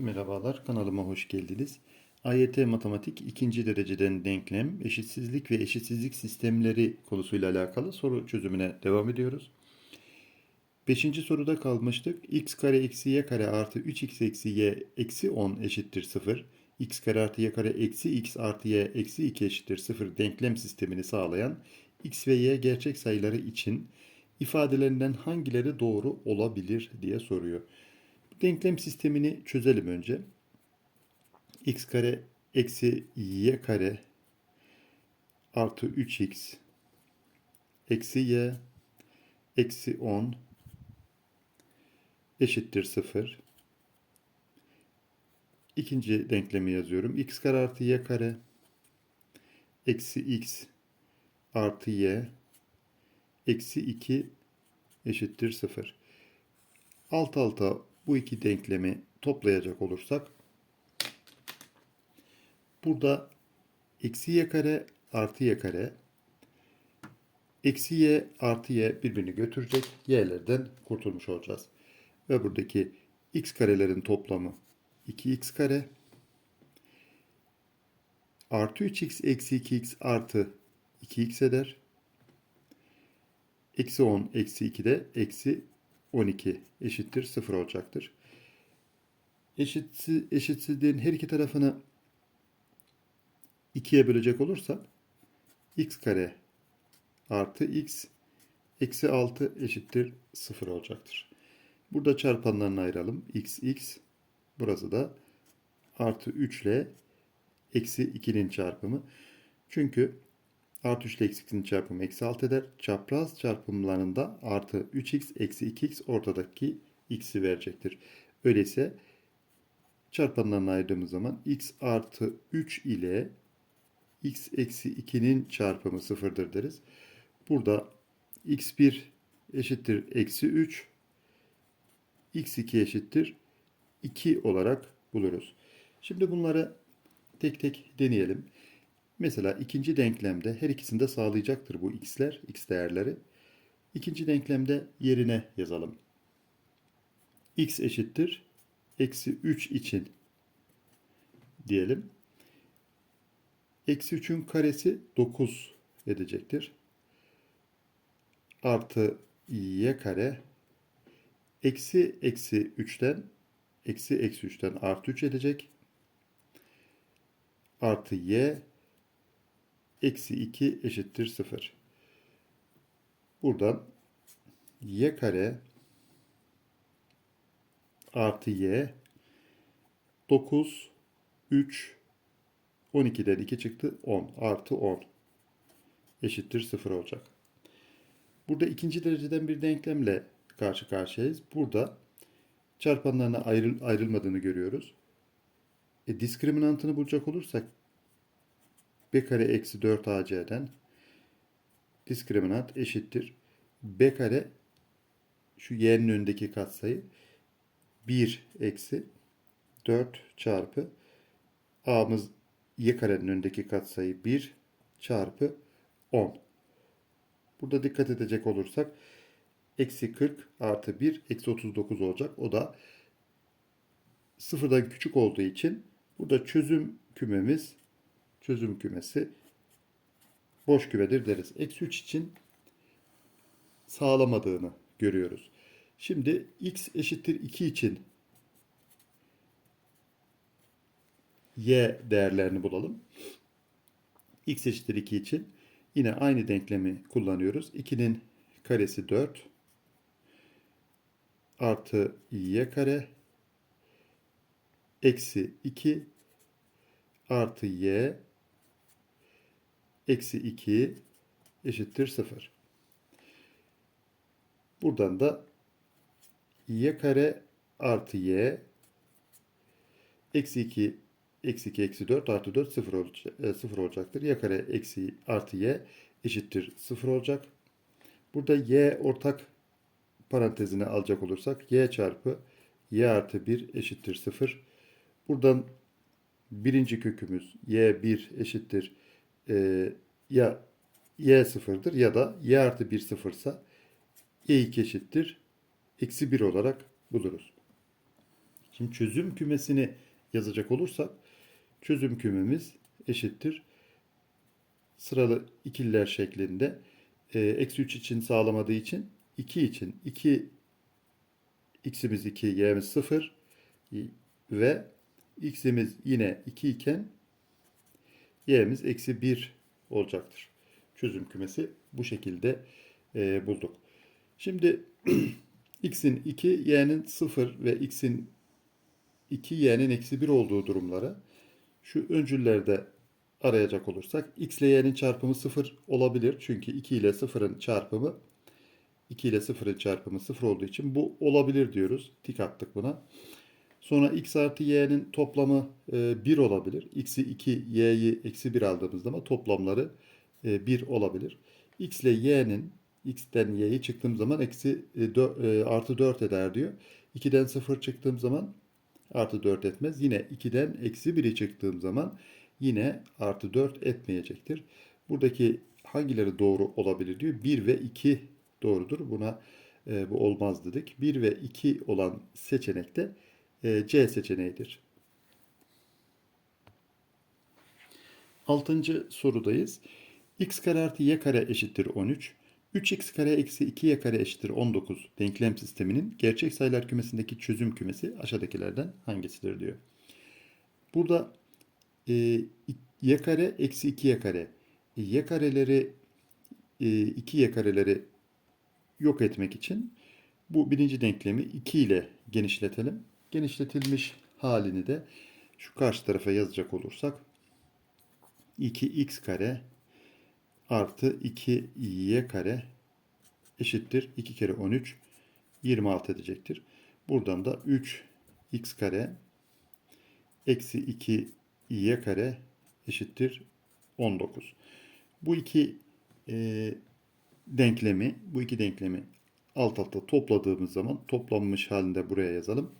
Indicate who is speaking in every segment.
Speaker 1: Merhabalar, kanalıma hoş geldiniz. AYT Matematik 2. dereceden denklem, eşitsizlik ve eşitsizlik sistemleri konusuyla alakalı soru çözümüne devam ediyoruz. 5. soruda kalmıştık. x kare eksi y kare artı 3x eksi y eksi 10 eşittir 0. x kare artı y kare eksi x artı y eksi 2 eşittir 0 denklem sistemini sağlayan x ve y gerçek sayıları için ifadelerinden hangileri doğru olabilir diye soruyor. Denklem sistemini çözelim önce. x kare eksi y kare artı 3x eksi y eksi 10 eşittir 0. İkinci denklemi yazıyorum. x kare artı y kare eksi x artı y eksi 2 eşittir 0. Alt alta bu iki denklemi toplayacak olursak burada eksi y kare artı y kare eksi y artı y birbirini götürecek. y'lerden kurtulmuş olacağız. Ve buradaki x karelerin toplamı 2x kare artı 3x eksi 2x artı 2x eder. Eksi 10 eksi 2 de eksi 12 eşittir 0 olacaktır. Eşitsiz, eşitsizliğin her iki tarafını 2'ye bölecek olursak x kare artı x eksi 6 eşittir 0 olacaktır. Burada çarpanlarını ayıralım. x x burası da artı 3 ile eksi 2'nin çarpımı. Çünkü Artı 3 ile eksi 2'nin çarpımı eksi 6 eder. Çapraz çarpımlarında artı 3x eksi 2x ortadaki x'i verecektir. Öyleyse çarpanlarını ayırdığımız zaman x artı 3 ile x eksi 2'nin çarpımı sıfırdır deriz. Burada x1 eşittir eksi 3 x2 eşittir 2 olarak buluruz. Şimdi bunları tek tek deneyelim. Mesela ikinci denklemde her ikisinde sağlayacaktır bu x'ler, x değerleri. İkinci denklemde yerine yazalım. x eşittir eksi 3 için diyelim. Eksi 3'ün karesi 9 edecektir. Artı y kare eksi eksi 3'ten eksi eksi 3'ten artı 3 edecek. Artı y eksi 2 eşittir 0. Buradan y kare artı y 9 3 12'den 2 çıktı 10 artı 10 eşittir 0 olacak. Burada ikinci dereceden bir denklemle karşı karşıyayız. Burada çarpanlarına ayrıl ayrılmadığını görüyoruz. E, diskriminantını bulacak olursak b kare eksi 4 ac'den diskriminant eşittir. b kare şu y'nin önündeki katsayı 1 eksi 4 çarpı a'mız y karenin önündeki katsayı 1 çarpı 10. Burada dikkat edecek olursak eksi 40 artı 1 eksi 39 olacak. O da sıfırdan küçük olduğu için burada çözüm kümemiz çözüm kümesi boş kümedir deriz. Eksi 3 için sağlamadığını görüyoruz. Şimdi x eşittir 2 için y değerlerini bulalım. x eşittir 2 için yine aynı denklemi kullanıyoruz. 2'nin karesi 4 artı y kare eksi 2 artı y eksi 2 eşittir 0. Buradan da y kare artı y eksi 2 eksi 2 eksi 4 artı 4 0, olacak, 0 olacaktır. y kare eksi artı y eşittir 0 olacak. Burada y ortak parantezine alacak olursak y çarpı y artı 1 eşittir 0. Buradan birinci kökümüz y1 eşittir e, ya y sıfırdır ya da y artı 1 sıfırsa y2 eşittir eksi 1 olarak buluruz. Şimdi çözüm kümesini yazacak olursak çözüm kümemiz eşittir. Sıralı ikililer şeklinde. E, Eksi 3 için sağlamadığı için 2 için 2 x'imiz 2, y'miz 0 ve x'imiz yine 2 iken y'miz eksi 1 olacaktır. Çözüm kümesi bu şekilde e, bulduk. Şimdi x'in 2, y'nin 0 ve x'in 2, y'nin eksi 1 olduğu durumları şu öncüllerde arayacak olursak x ile y'nin çarpımı 0 olabilir. Çünkü 2 ile 0'ın çarpımı 2 ile 0'ın çarpımı 0 olduğu için bu olabilir diyoruz. Tik attık buna. Sonra x artı y'nin toplamı e, 1 olabilir. x'i 2, y'yi eksi 1 aldığımız zaman toplamları e, 1 olabilir. x ile y'nin x'ten y'yi çıktığım zaman eksi e, dö, e, artı 4 eder diyor. 2'den 0 çıktığım zaman artı 4 etmez. Yine 2'den eksi 1'i çıktığım zaman yine artı 4 etmeyecektir. Buradaki hangileri doğru olabilir diyor. 1 ve 2 doğrudur. Buna e, bu olmaz dedik. 1 ve 2 olan seçenek de e, C seçeneğidir. Altıncı sorudayız. x kare artı y kare eşittir 13. 3x kare eksi 2y kare eşittir 19 denklem sisteminin gerçek sayılar kümesindeki çözüm kümesi aşağıdakilerden hangisidir diyor. Burada e, y kare eksi 2y kare. E, y kareleri e, 2y kareleri yok etmek için bu birinci denklemi 2 ile genişletelim. Genişletilmiş halini de şu karşı tarafa yazacak olursak 2x kare artı 2y kare eşittir 2 kere 13 26 edecektir. Buradan da 3x kare eksi 2y kare eşittir 19. Bu iki e, denklemi, bu iki denklemi alt alta topladığımız zaman toplanmış halinde buraya yazalım.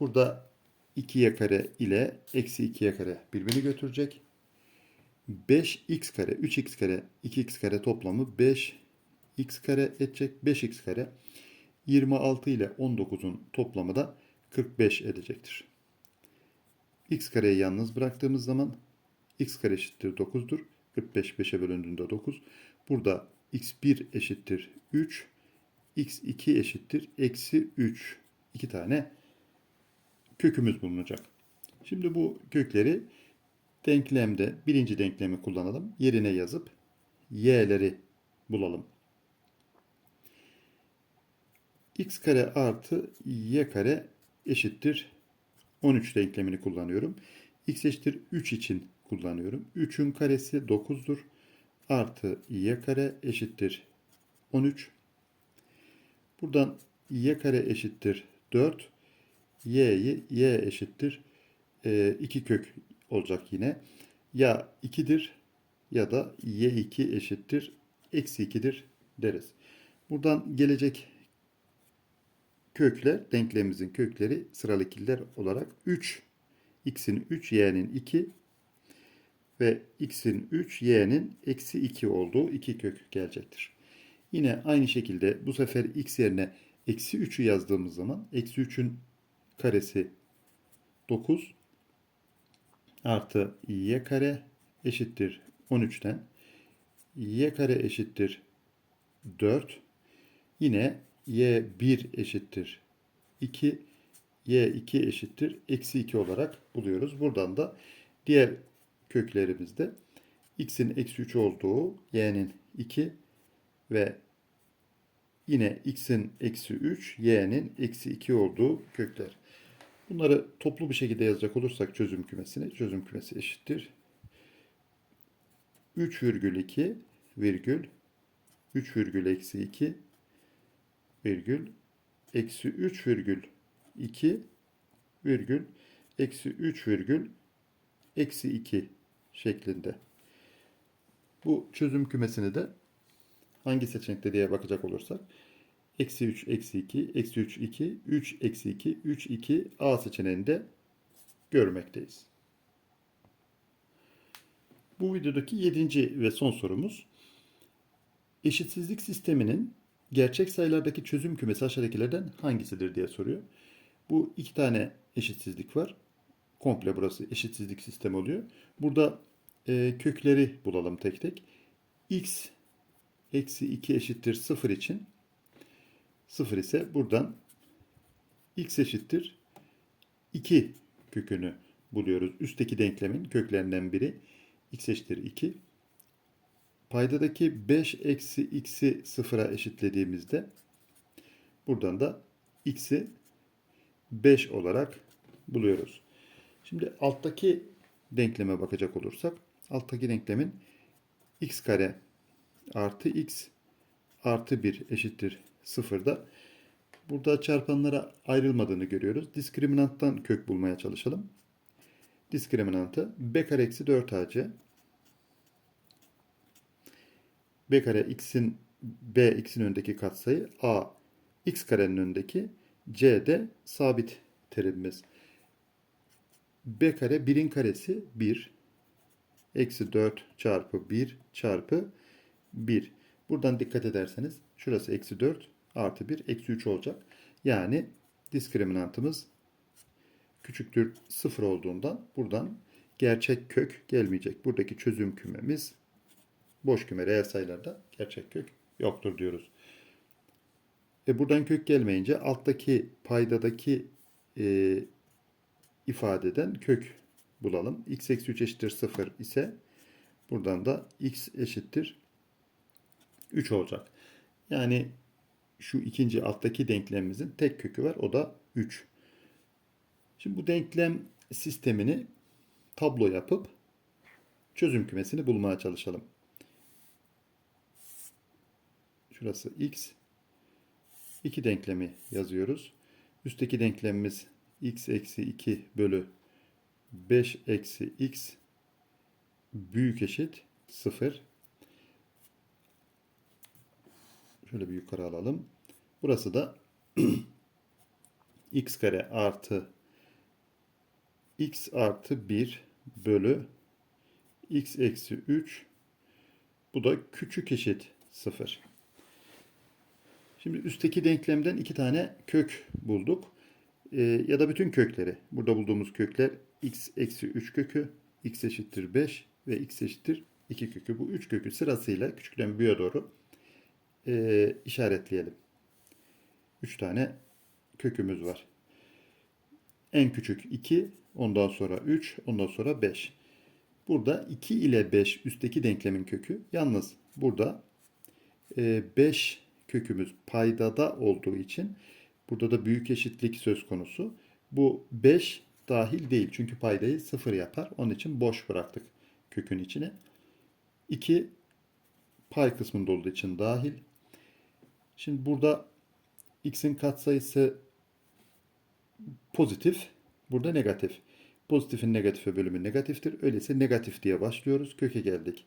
Speaker 1: Burada 2y kare ile eksi 2y kare birbirini götürecek. 5x kare, 3x kare, 2x kare toplamı 5x kare edecek. 5x kare 26 ile 19'un toplamı da 45 edecektir. x kareyi yalnız bıraktığımız zaman x kare eşittir 9'dur. 45 5'e bölündüğünde 9. Burada x1 eşittir 3. x2 eşittir eksi 3. İki tane kökümüz bulunacak. Şimdi bu kökleri denklemde birinci denklemi kullanalım. Yerine yazıp y'leri bulalım. x kare artı y kare eşittir 13 denklemini kullanıyorum. x eşittir 3 için kullanıyorum. 3'ün karesi 9'dur. Artı y kare eşittir 13. Buradan y kare eşittir 4. y'yi y eşittir 2 kök olacak yine. Ya 2'dir ya da y2 eşittir eksi 2'dir deriz. Buradan gelecek kökler, denklemimizin kökleri sıralı ikililer olarak 3, x'in 3, y'nin 2 ve x'in 3, y'nin eksi 2 olduğu iki kök gelecektir. Yine aynı şekilde bu sefer x yerine eksi 3'ü yazdığımız zaman eksi 3'ün karesi 9 artı y kare eşittir 13'ten y kare eşittir 4 yine y1 eşittir 2 y2 eşittir eksi 2 olarak buluyoruz. Buradan da diğer köklerimizde x'in eksi 3 olduğu y'nin 2 ve yine x'in eksi 3 y'nin eksi 2 olduğu kökler. Bunları toplu bir şekilde yazacak olursak çözüm kümesini, çözüm kümesi eşittir. 3,2 virgül 3 virgül eksi 2 virgül eksi 3 virgül 2 virgül eksi 3 virgül eksi 2 şeklinde. Bu çözüm kümesini de hangi seçenekte diye bakacak olursak eksi 3 eksi 2 eksi 3 2 3 eksi 2 3 2 A seçeneğinde görmekteyiz. Bu videodaki 7. ve son sorumuz eşitsizlik sisteminin gerçek sayılardaki çözüm kümesi aşağıdakilerden hangisidir diye soruyor. Bu iki tane eşitsizlik var. Komple burası eşitsizlik sistemi oluyor. Burada e, kökleri bulalım tek tek. x eksi 2 eşittir 0 için 0 ise buradan x eşittir 2 kökünü buluyoruz. Üstteki denklemin köklerinden biri x eşittir 2. Paydadaki 5 eksi x'i sıfıra eşitlediğimizde buradan da x'i 5 olarak buluyoruz. Şimdi alttaki denkleme bakacak olursak alttaki denklemin x kare artı x artı 1 eşittir 0'da burada çarpanlara ayrılmadığını görüyoruz. Diskriminanttan kök bulmaya çalışalım. Diskriminantı b kare eksi 4ac b kare x'in b x'in önündeki katsayı a x karenin önündeki c de sabit terimimiz. b kare 1'in karesi 1 eksi 4 çarpı 1 çarpı 1. Buradan dikkat ederseniz şurası eksi 4 artı 1 eksi 3 olacak. Yani diskriminantımız küçüktür 0 olduğundan buradan gerçek kök gelmeyecek. Buradaki çözüm kümemiz boş küme reel sayılarda gerçek kök yoktur diyoruz. E buradan kök gelmeyince alttaki paydadaki e, ifadeden kök bulalım. x eksi 3 eşittir 0 ise buradan da x eşittir 3 olacak. Yani şu ikinci alttaki denklemimizin tek kökü var. O da 3. Şimdi bu denklem sistemini tablo yapıp çözüm kümesini bulmaya çalışalım. Şurası x. İki denklemi yazıyoruz. Üstteki denklemimiz x eksi 2 bölü 5 eksi x büyük eşit 0. Şöyle bir yukarı alalım. Burası da x kare artı x artı 1 bölü x eksi 3 bu da küçük eşit 0. Şimdi üstteki denklemden iki tane kök bulduk. Ee, ya da bütün kökleri. Burada bulduğumuz kökler x eksi 3 kökü, x eşittir 5 ve x eşittir 2 kökü. Bu 3 kökü sırasıyla küçükten büyüğe doğru e, işaretleyelim. 3 tane kökümüz var. En küçük 2, ondan sonra 3, ondan sonra 5. Burada 2 ile 5 üstteki denklemin kökü. Yalnız burada 5 kökümüz paydada olduğu için burada da büyük eşitlik söz konusu. Bu 5 dahil değil. Çünkü paydayı 0 yapar. Onun için boş bıraktık kökün içine. 2 pay kısmında olduğu için dahil. Şimdi burada x'in katsayısı pozitif. Burada negatif. Pozitifin negatife bölümü negatiftir. Öyleyse negatif diye başlıyoruz. Köke geldik.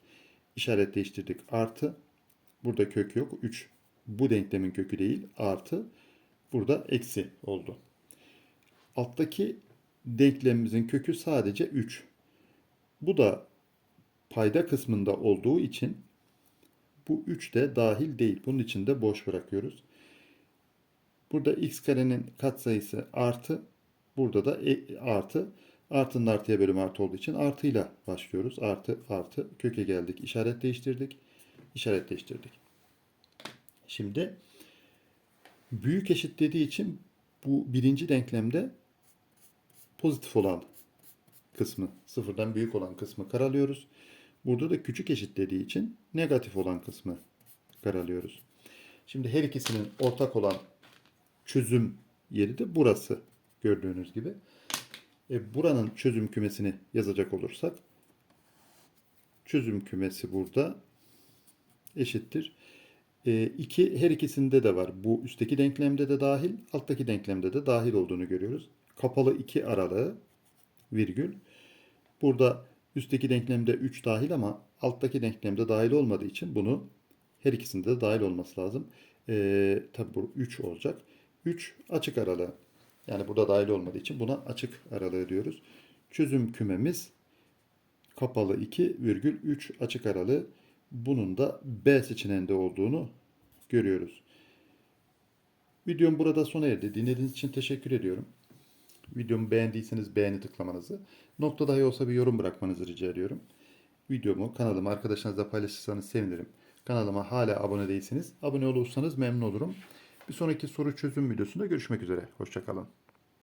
Speaker 1: İşaret değiştirdik. Artı. Burada kök yok. 3 bu denklemin kökü değil. Artı. Burada eksi oldu. Alttaki denklemimizin kökü sadece 3. Bu da payda kısmında olduğu için bu 3 de dahil değil. Bunun için de boş bırakıyoruz. Burada x karenin katsayısı artı. Burada da e, artı. Artının artıya bölüm artı olduğu için artıyla başlıyoruz. Artı artı köke geldik. İşaret değiştirdik. İşaret değiştirdik. Şimdi büyük eşit dediği için bu birinci denklemde pozitif olan kısmı, sıfırdan büyük olan kısmı karalıyoruz. Burada da küçük eşit dediği için negatif olan kısmı karalıyoruz. Şimdi her ikisinin ortak olan çözüm yeri de burası gördüğünüz gibi. E, buranın çözüm kümesini yazacak olursak çözüm kümesi burada eşittir. 2 e, her ikisinde de var. Bu üstteki denklemde de dahil, alttaki denklemde de dahil olduğunu görüyoruz. Kapalı 2 aralığı virgül. Burada üstteki denklemde 3 dahil ama alttaki denklemde dahil olmadığı için bunu her ikisinde de dahil olması lazım. Ee, tabi bu 3 olacak. 3 açık aralığı. Yani burada dahil olmadığı için buna açık aralığı diyoruz. Çözüm kümemiz kapalı 2 virgül 3 açık aralığı. Bunun da B seçeneğinde olduğunu görüyoruz. Videom burada sona erdi. Dinlediğiniz için teşekkür ediyorum. Videomu beğendiyseniz beğeni tıklamanızı, nokta dahi olsa bir yorum bırakmanızı rica ediyorum. Videomu kanalıma arkadaşlarınızla paylaşırsanız sevinirim. Kanalıma hala abone değilseniz abone olursanız memnun olurum. Bir sonraki soru çözüm videosunda görüşmek üzere. Hoşçakalın.